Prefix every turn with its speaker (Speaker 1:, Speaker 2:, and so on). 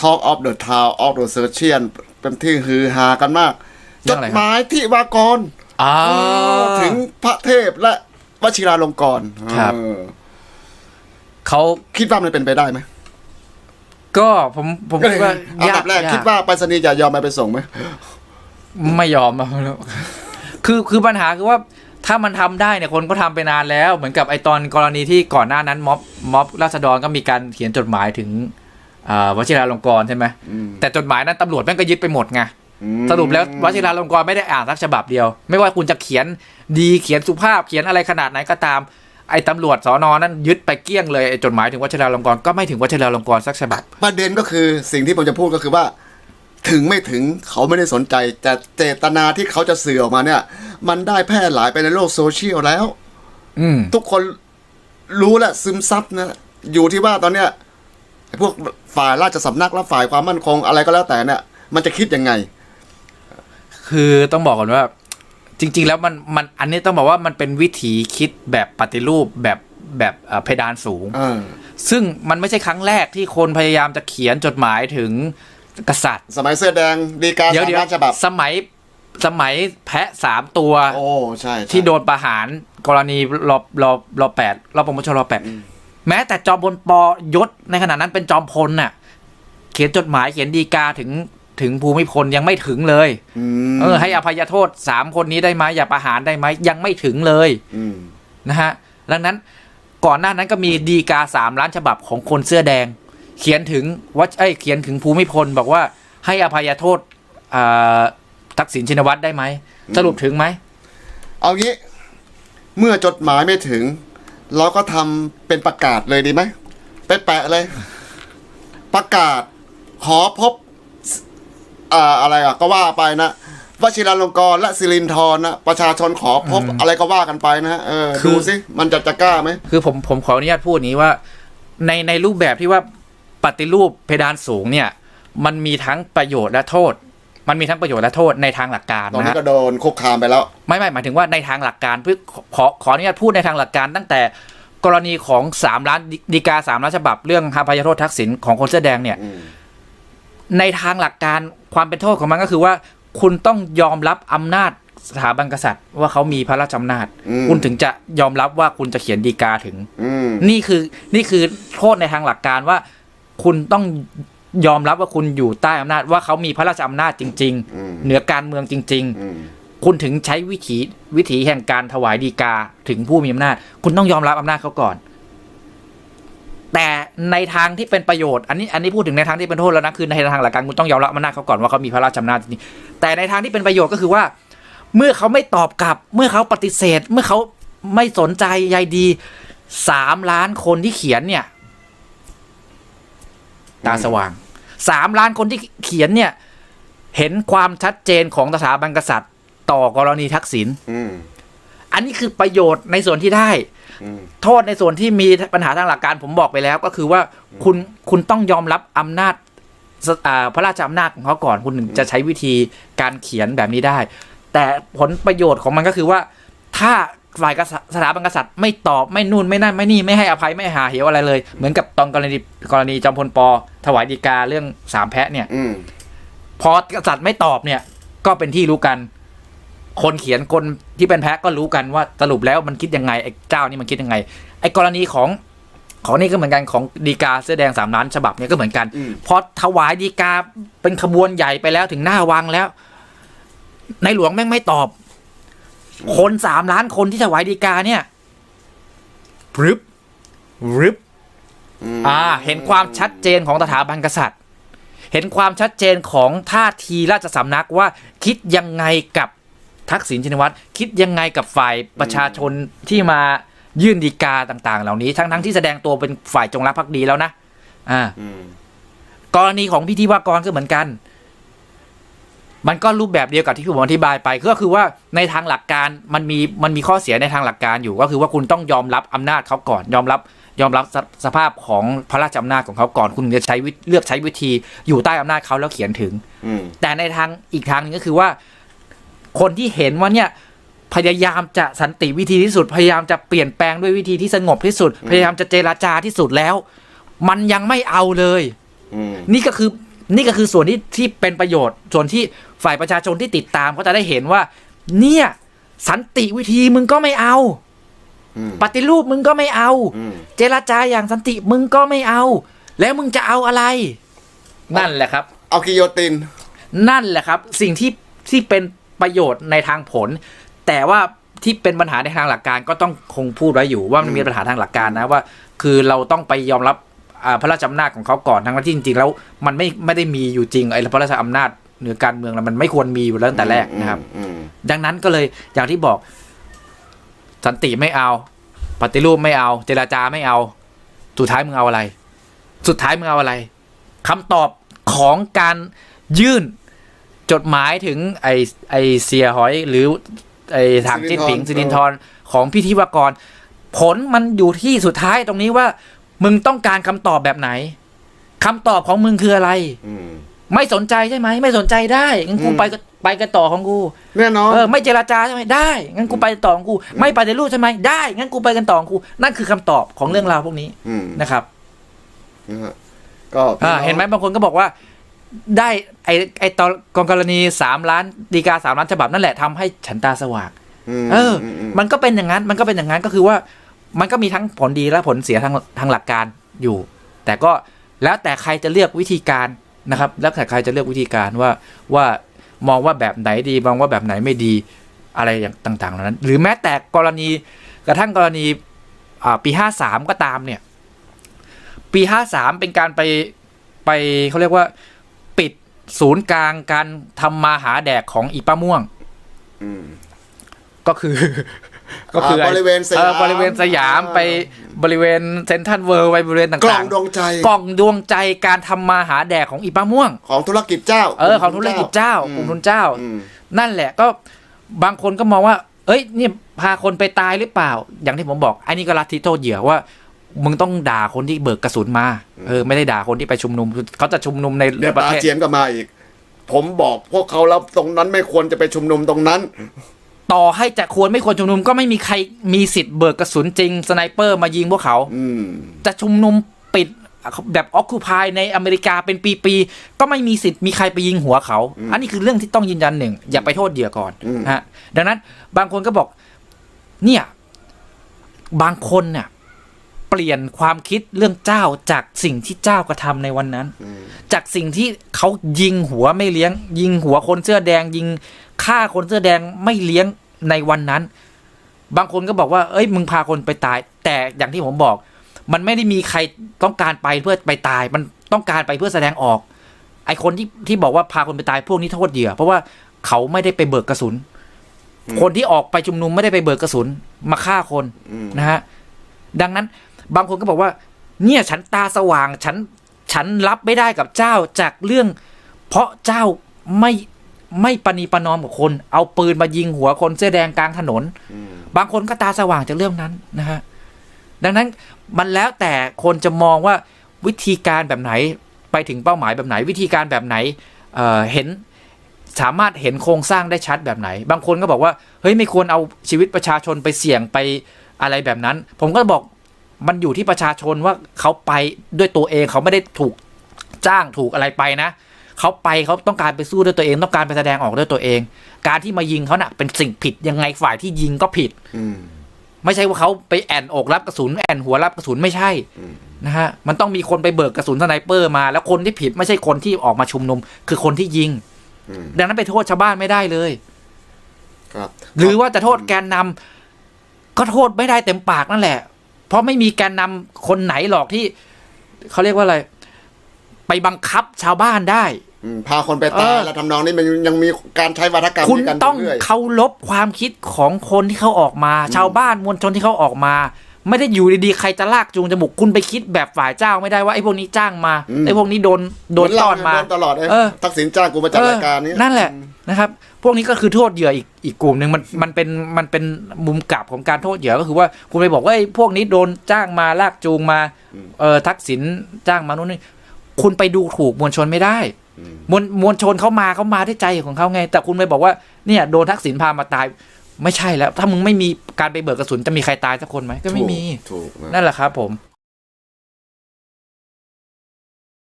Speaker 1: Talk of the Town of the Surgeon เป็นที่ฮือฮากันมาก
Speaker 2: เรื่
Speaker 1: จ
Speaker 2: อง
Speaker 1: ด
Speaker 2: อะไรครับ
Speaker 1: หมายที่วากร
Speaker 2: อ่า
Speaker 1: ถึงพระเทพและวชิราลงกรณ์
Speaker 2: ครับ
Speaker 1: เออ
Speaker 2: เขา
Speaker 1: คิดว่ามันเป็นไปได้ไหม
Speaker 2: ก็ผมผม
Speaker 1: ก็เลย
Speaker 2: คิดว่า
Speaker 1: อันดับแรก
Speaker 2: ย
Speaker 1: คิดว่าไปรษณีย์จะยอมไปไปส่งไหม
Speaker 2: ไม่ยอมอะคือคือปัญหาคือว่าถ้ามันทำได้เนี่ยคนก็ทำไปนานแล้ว เหมือนกับไอตอนกรณีที่ก่อนหน้านั้นม็อบม็อบราษฎรก็มีการเขียนจดหมายถึงอ่า วชิราลงกรณ์ใช่ไหม
Speaker 1: อืม
Speaker 2: แต่จดหมายนั้นตำรวจแม่งก็ยึดไปหมดไง
Speaker 1: อืม
Speaker 2: สรุปแล้ววชิราลงกรณ์ไม่ได้อ่านสักฉบับเดียว ไม่ว่าคุณจะเขียนดีเขียนสุภาพเขียนอะไรขนาดไหนก็ตาม ไอ้ตำรวจสอนอนั้นยึดไปเกลี้ยงเลยไอ้จดหมายถึงวชิราลงกรณ์ก็ไม่ถึงวชิราลงกรณ์สักฉบับ
Speaker 1: ประเด็นก็คือสิ่งที่ผมจะพูดก็คือว่า ถึงไม่ถึงเขาไม่ได้สนใจแต่เจตนาที่เขาจะสื่อออกมาเนี่ย มันได้แพร่หลายไปในโลกโซเชียลแล้ว
Speaker 2: อืม
Speaker 1: ทุกคนรู้และซึมซับนะอยู่ที่ว่าตอนเนี้ยไอ้ พวกฝ่ายราชสำนักและฝ่ายความมั่นคงอะไรก็แล้วแต่เนี่ย มันจะคิดยังไง
Speaker 2: คือต้องบอกก่อนว่า จริง ๆ แล้วมันมันอันนี้ต้องบอกว่ามันเป็นวิถีคิดแบบปฏิรูปแบบแบบเอ่อเพดานสูง
Speaker 1: เออ
Speaker 2: ซึ่งมันไม่ใช่ครั้งแรกที่คนพยายามจะเขียนจดหมายถึงกษัตริย์
Speaker 1: สมัยเสื้อแดงดีการ
Speaker 2: เดี๋ยว
Speaker 1: สาม
Speaker 2: เดี๋ยว
Speaker 1: ล้านฉบับ
Speaker 2: สมัยสมัยแพะสามตัว
Speaker 1: โอ้ใช่ใช่
Speaker 2: ที่โดนประหารกรณีรอบรอบรอบแปดรอบปมชรอบแปด แม้แต่จอมพลปยศในขณะนั้นเป็นจอมพลน่ะ เขียนจดหมายเขียนดีกาถึงถึงภูมิพลยังไม่ถึงเลย
Speaker 1: อืม
Speaker 2: เออ ให้อภัยโทษสามคนนี้ได้ไหมอย่าประหารได้ไหมยังไม่ถึงเลย
Speaker 1: อืม
Speaker 2: นะฮะดังนั้นก่อนหน้านั้นก็มีดีกาสามล้านฉบับของคนเสื้อแดง เขียนถึงวัดเอ้ยเขียนถึงภูมิพลบอกว่าให้อภัยโทษอ่าทักษิณชินวัตรได้ไหมสรุปถึงไหม
Speaker 1: เอางี้ เมื่อจดหมายไม่ถึง เราก็ทำเป็นประกาศเลยดีไหมไปแปะเลย ประกาศขอพบอ่าอะไรอะก็ว่าไปนะวชิราลงกรณ์และสิรินทรนะประชาชนขอพบอะไรก็ว่ากันไปนะฮะเออ
Speaker 2: คือ
Speaker 1: ดูสิมันจะจะกล้าไหม
Speaker 2: คือผมผมขออนุญาตพูดอย่างนี้ว่า ในในรูปแบบที่ว่าปฏิรูปเพดานสูงเนี่ย มันมีทั้งประโยชน์และโทษ มันมีทั้งประโยชน์และโทษในทางหลักการ
Speaker 1: ตอน
Speaker 2: นะ
Speaker 1: นี้
Speaker 2: ฮะ
Speaker 1: ก็โดนคุกคามไปแล้ว
Speaker 2: ไม่ไม่หมายถึงว่าในทางหลักการเพื่อขอขอขออนุญาตพูดในทางหลักการ ตั้งแต่กรณีของสามล้านดีกาสามล้านฉบับเรื่องอภัยโทษทักษิณของคนเสื้อแดงเนี่ย
Speaker 1: อืม
Speaker 2: ในทางหลักการความเป็นโทษของมันก็คือว่า คุณต้องยอมรับอำนาจสถาบันกษัตริย์ ว่าเขามีพระราชอำนาจ
Speaker 1: อืม
Speaker 2: คุณถึงจะยอมรับว่าคุณจะเขียนดีกาถึง
Speaker 1: อืม
Speaker 2: นี่คือนี่คือโทษในทางหลักการว่า คุณต้อง ยอมรับว่าคุณอยู่ใต้อำนาจว่าเขามีพระราชอำนาจจริง
Speaker 1: อืม
Speaker 2: ๆเหนือการเมืองจริง
Speaker 1: อืม
Speaker 2: ๆคุณถึงใช้วิถีวิถีแห่งการถวายดีกาถึงผู้มีอำนาจ คุณต้องยอมรับอำนาจเขาก่อน แต่ในทางที่เป็นประโยชน์อันนี้อันนี้พูดถึงในทางที่เป็นโทษแล้วนะคือในทางหลักการคุณต้องยอมรับอำนาจเขาก่อนว่าเขามีพระราชอำนาจจริงๆแต่ในทางที่เป็นประโยชน์ก็คือว่า เมื่อเขาไม่ตอบกลับ เมื่อเขาปฏิเสธ เมื่อเขาไม่สนใจใยดีสามล้านคนที่เขียนเนี่ย ตาสว่างสามล้านคนที่เขียนเนี่ย เห็นความชัดเจนของสถาบันกษัตริย์ ต่อกรณีทักษิณ
Speaker 1: อืม
Speaker 2: อันนี้คือประโยชน์ในส่วนที่ได้
Speaker 1: อืม
Speaker 2: โทษในส่วนที่มีปัญหาทางหลักการผมบอกไปแล้ว ก็คือว่าคุณคุณต้องยอมรับอำนาจสอ่าพระราชอำนาจของเขาก่อนคุณถึงจะใช้วิธีการเขียนแบบนี้ได้ แต่ผลประโยชน์ของมันก็คือว่า ถ้า ฝ่ายกษัตริย์สถาบันกษัตริย์ไม่ตอบไม่นู่นไม่นั่นไม่นี่ไม่ให้อภัยไม่หาเหวอะไรเลย เหมือนกับตอนกรณีกรณีจอมพลปอถวายดีกาเรื่องสามแพะเนี่ย
Speaker 1: อืม
Speaker 2: พอกษัตริย์ไม่ตอบเนี่ย ก็เป็นที่รู้กัน คนเขียนคนที่เป็นแพ้ก็รู้กันว่าสรุปแล้วมันคิดยังไงไอ้เจ้านี่มันคิดยังไง ไอ้กรณีของของนี่ก็เหมือนกันของดีกาเสื้อแดงสามล้านฉบับเนี่ยก็เหมือนกัน
Speaker 1: อืม
Speaker 2: พอถวายดีกาเป็นขบวนใหญ่ไปแล้วถึงหน้าวังแล้ว ในหลวงแม่งไม่ตอบ คนสามล้านคนที่ถวายดีกาเนี่ยพรึบพรึบ
Speaker 1: ม
Speaker 2: อ่า เห็นความชัดเจนของสถาบันกษัตริย์ เห็นความชัดเจนของท่าทีราชสำนักว่าคิดยังไงกับทักษิณชินวัตรคิดยังไงกับฝ่ายประชาชนที่มายื่นดีกาต่าง ๆ เหล่านี้ ทั้งๆที่แสดงตัวเป็นฝ่ายจงรักภักดีแล้วนะ อ่า
Speaker 1: อืม
Speaker 2: กรณีของพิธีวากรก็เหมือนกัน มันก็รูปแบบเดียวกับที่ผมอธิบายไป ก็คือว่าในทางหลักการมันมีมันมีข้อเสียในทางหลักการอยู่ ก็คือว่าคุณต้องยอมรับอำนาจเขาก่อนยอมรับยอมรับสสภาพของพระราชอำนาจของเขาก่อนคุณถึงจะใช้วิเลือกใช้วิธีอยู่ใต้อำนาจเขาแล้วเขียนถึง
Speaker 1: อืม
Speaker 2: แต่ในทางอีกทางหนึงก็คือว่า คนที่เห็นว่าเนี่ยพยายามจะสันติวิธีที่สุด พยายามจะเปลี่ยนแปลงด้วยวิธีที่สงบที่สุด พยายามจะเจราจาที่สุดแล้ว มันยังไม่เอาเลย
Speaker 1: อืม
Speaker 2: นี่ก็คือ นี่ก็คือส่วนที่ที่เป็นประโยชน์ ส่วนที่ฝ่ายประชาชนที่ติดตามก็จะได้เห็นว่า เนี่ย สันติวิธีมึงก็ไม่เอา
Speaker 1: อืม
Speaker 2: ปฏิรูปมึงก็ไม่เอา
Speaker 1: อืม
Speaker 2: เจรจาอย่างสันติมึงก็ไม่เอา แล้วมึงจะเอาอะไร นั่นแหละครับ
Speaker 1: เอากิโยติน
Speaker 2: นั่นแหละครับ สิ่งที่ที่เป็นประโยชน์ในทางผล แต่ว่าที่เป็นปัญหาในทางหลักการก็ต้องคงพูดไว้อยู่ว่ามันมีปัญหาทางหลักการนะว่า คือเราต้องไปยอมรับอ่า พระราชอำนาจของเขาก่อนทั้งที่จริงๆแล้วมันไม่ไม่ได้มีอยู่จริงไอ้พระราชอำนาจเหนือการเมืองแล้วมันไม่ควรมีอยู่แล้วตั้งแต่แรกนะครับ
Speaker 1: อืม
Speaker 2: ดังนั้นก็เลยอย่างที่บอกสันติไม่เอา ปฏิรูปไม่เอา เจราจาไม่เอา สุดท้ายมึงเอาอะไร สุดท้ายมึงเอาอะไรคำตอบของการยื่นจดหมายถึงไอไอเสียหอยหรือไอทางจิ้นผิงสิรินทรของพิธีวากร ผลมันอยู่ที่สุดท้ายตรงนี้ว่า มึงต้องการคำตอบแบบไหนคำตอบของมึงคืออะไร
Speaker 1: อืม
Speaker 2: ไม่สนใจใช่ไหม ไม่สนใจได้งั้นกู
Speaker 1: อืม
Speaker 2: ไปก็ไปกันต่อของกู
Speaker 1: แน่นอน
Speaker 2: เออไม่เจราจาใช่ไหมได้งั้นกูไปต่อของกู ไม่ปฏิรูปใช่ไหมได้งั้นกูไปกันต่อของกู นั่นคือคำตอบของเรื่องราวพวกนี้
Speaker 1: อืม
Speaker 2: นะครับ
Speaker 1: นะฮะก็พี่
Speaker 2: อ่า
Speaker 1: อง
Speaker 2: เห็นไหมบางคนก็บอกว่า ได้ไอไอตอนกองกรณีสามล้านดีกาสามล้านฉบับนั่นแหละทำให้ฉันตาสว่าง
Speaker 1: ม
Speaker 2: เออ
Speaker 1: มม
Speaker 2: มันก็เป็นอย่างนั้น มันก็เป็นอย่างนั้นก็คือว่า มันก็มีทั้งผลดีและผลเสียทางทางหลักการอยู่ แต่ก็แล้วแต่ใครจะเลือกวิธีการนะครับ แล้วแต่ใครจะเลือกวิธีการว่าว่ามองว่าแบบไหนดีมองว่าแบบไหนไม่ดีอะไรอย่างต่างๆเหล่านั้น หรือแม้แต่กรณีกระทั่งกรณีอ่าปีห้าสามก็ตามเนี่ย ปีห้าสามเป็นการไปไปเขาเรียกว่าปิดศูนย์กลางการทำมาหาแดกของอีป้าม่วง
Speaker 1: อืม
Speaker 2: ก็คือ ก็คือ
Speaker 1: อ่า
Speaker 2: ไอ้
Speaker 1: บริเวณสยาม
Speaker 2: ออบริเวณสยาม
Speaker 1: อ่า
Speaker 2: ไปบริเวณเซนทรัลเวิลด์ไปบริเวณ
Speaker 1: กล่อ
Speaker 2: ต่างง
Speaker 1: ดวงใจ
Speaker 2: ๆกล่องดวงใจการทำมาหาแดกของอีป้าม่วง
Speaker 1: ของธุรกิจเจ้า
Speaker 2: เออของธุรกิจเจ้ากลุ่มทุนเจ้า
Speaker 1: อืม
Speaker 2: นั่นแหละก็บางคนก็มองว่า เอ้ยเนี่ยพาคนไปตายหรือเปล่า อย่างที่ผมบอกไอ้นี่ก็ลัทธิโทษเหยื่อว่ามึงต้องด่าคนที่เบิกกระสุนมา เออไม่ได้ด่าคนที่ไปชุมนุมคือเขาจะชุมนุมใน
Speaker 1: เดี๋ยว
Speaker 2: ประ
Speaker 1: ปา
Speaker 2: เทศ
Speaker 1: เจียนก็มาอีก ผมบอกพวกเขาแล้วตรงนั้นไม่ควรจะไปชุมนุมตรงนั้น
Speaker 2: ต่อให้จะควรไม่ควรชุมนุมก็ไม่มีใครมีสิทธิ์เบิกกระสุนจริง สไนเปอร์มายิงพวกเขา
Speaker 1: อืม
Speaker 2: จะชุมนุมปิดแบบออคูพายในอเมริกาเป็นปีๆก็ไม่มีสิทธิ์มีใครไปยิงหัวเขา อันนี้คือเรื่องที่ต้องยืนยันหนึ่ง อย่าไปโทษเหยื่อก่อน
Speaker 1: อืม
Speaker 2: ฮะดังนั้นบางคนก็บอก เนี่ย บางคนเนี่ยเปลี่ยนความคิดเรื่องเจ้าจากสิ่งที่เจ้ากระทำในวันนั้น
Speaker 1: อืม
Speaker 2: จากสิ่งที่เขายิงหัวไม่เลี้ยง ยิงหัวคนเสื้อแดงยิง ฆ่าคนเสื้อแดงไม่เลี้ยงในวันนั้น บางคนก็บอกว่า เอ้ย มึงพาคนไปตาย แต่อย่างที่ผมบอก มันไม่ได้มีใครต้องการไปเพื่อไปตาย มันต้องการไปเพื่อแสดงออก ไอคนที่ที่บอกว่าพาคนไปตายพวกนี้โทษเหยื่อ เพราะว่าเขาไม่ได้ไปเบิกกระสุน คนที่ออกไปชุมนุมไม่ได้ไปเบิกกระสุน มาฆ่าคน
Speaker 1: อืม
Speaker 2: นะฮะ ดังนั้นบางคนก็บอกว่า เนี่ยฉันตาสว่าง ฉันฉันรับไม่ได้กับเจ้าจากเรื่อง เพราะเจ้าไม่ ไม่ปณีประนอมกับคน เอาปืนมายิงหัวคนเสื้อแดงกลางถนน
Speaker 1: อืม
Speaker 2: บางคนก็ตาสว่างจากเรื่องนั้นนะฮะดังนั้นมันแล้วแต่คนจะมองว่าวิธีการแบบไหนไปถึงเป้าหมายแบบไหน วิธีการแบบไหนเอ่อเห็นสามารถเห็นโครงสร้างได้ชัดแบบไหน บางคนก็บอกว่าเฮ้ยไม่ควรเอาชีวิตประชาชนไปเสี่ยงไปอะไรแบบนั้น ผมก็บอกมันอยู่ที่ประชาชนว่าเขาไปด้วยตัวเองเขาไม่ได้ถูกจ้างถูกอะไรไปนะ เขาไปเขาต้องการไปสู้ด้วยตัวเอง ต้องการไปแสดงออกด้วยตัวเอง การที่มายิงเขาน่ะเป็นสิ่งผิดยังไงฝ่ายที่ยิงก็ผิด
Speaker 1: อืม
Speaker 2: ไม่ใช่ว่าเขาไปแอนอกรับกระสุนแอนหัวรับกระสุนไม่ใช่
Speaker 1: อืม
Speaker 2: นะฮะมันต้องมีคนไปเบิกกระสุนสไนเปอร์มา แล้วคนที่ผิดไม่ใช่คนที่ออกมาชุมนุม คือคนที่ยิง
Speaker 1: อืม
Speaker 2: ดังนั้นไปโทษชาวบ้านไม่ได้เลย
Speaker 1: ครับ
Speaker 2: หรือว่าจะโทษแกนนำก็โทษไม่ได้เต็มปากนั่นแหละ เพราะไม่มีแกนนำคนไหนหรอกที่เขาเรียกว่าอะไร ไปบังคับชาวบ้านได้
Speaker 1: อืม พาคนไปตาย
Speaker 2: เออ
Speaker 1: แล้วทำนองนี้มันยังมีการใช้วาทกรรม
Speaker 2: คุณ
Speaker 1: ในการ
Speaker 2: ต้อง
Speaker 1: เรื่อย
Speaker 2: เคารพความคิดของคนที่เขาออกมา ชาวบ้านมวลชนที่เขาออกมา ไม่ได้อยู่ดีๆใครจะลากจูงจมูกคุณไปคิดแบบฝ่ายเจ้าไม่ได้ว่าไอ้พวกนี้จ้างมาไอ้พวกนี้โดนโดน
Speaker 1: เหมื
Speaker 2: ต้
Speaker 1: เรา
Speaker 2: อนมา
Speaker 1: โดนตลอดเลย
Speaker 2: เออ
Speaker 1: ทักษิณจ้างกูมาจัดรายการนี้
Speaker 2: เออนั่นแหละนะครับ พวกนี้ก็คือโทษเหยื่ออีกอีกกลุ่มหนึ่งมันมันเป็นมันเป็นมุมกลับของการโทษเหยื่อก็คือว่าคุณไปบอกว่าไอ้พวกนี้โดนจ้างมาลากจูงมาเออทักษิณจ้างมานู่นนี่คุณไปดูถูกมวลชนไม่ได้
Speaker 1: อื ม
Speaker 2: มวลมวลชนเขามาเขามาด้วยใจของเขาไง แต่คุณไปบอกว่าเนี่ยโดนทักษิณพามาตาย ไม่ใช่แล้ว ถ้ามึงไม่มีการไปเบิกกระสุนจะมีใครตายสักคนไหมก็ไม่มี
Speaker 1: ถูกถูกนะ
Speaker 2: นั่นแหละครับผม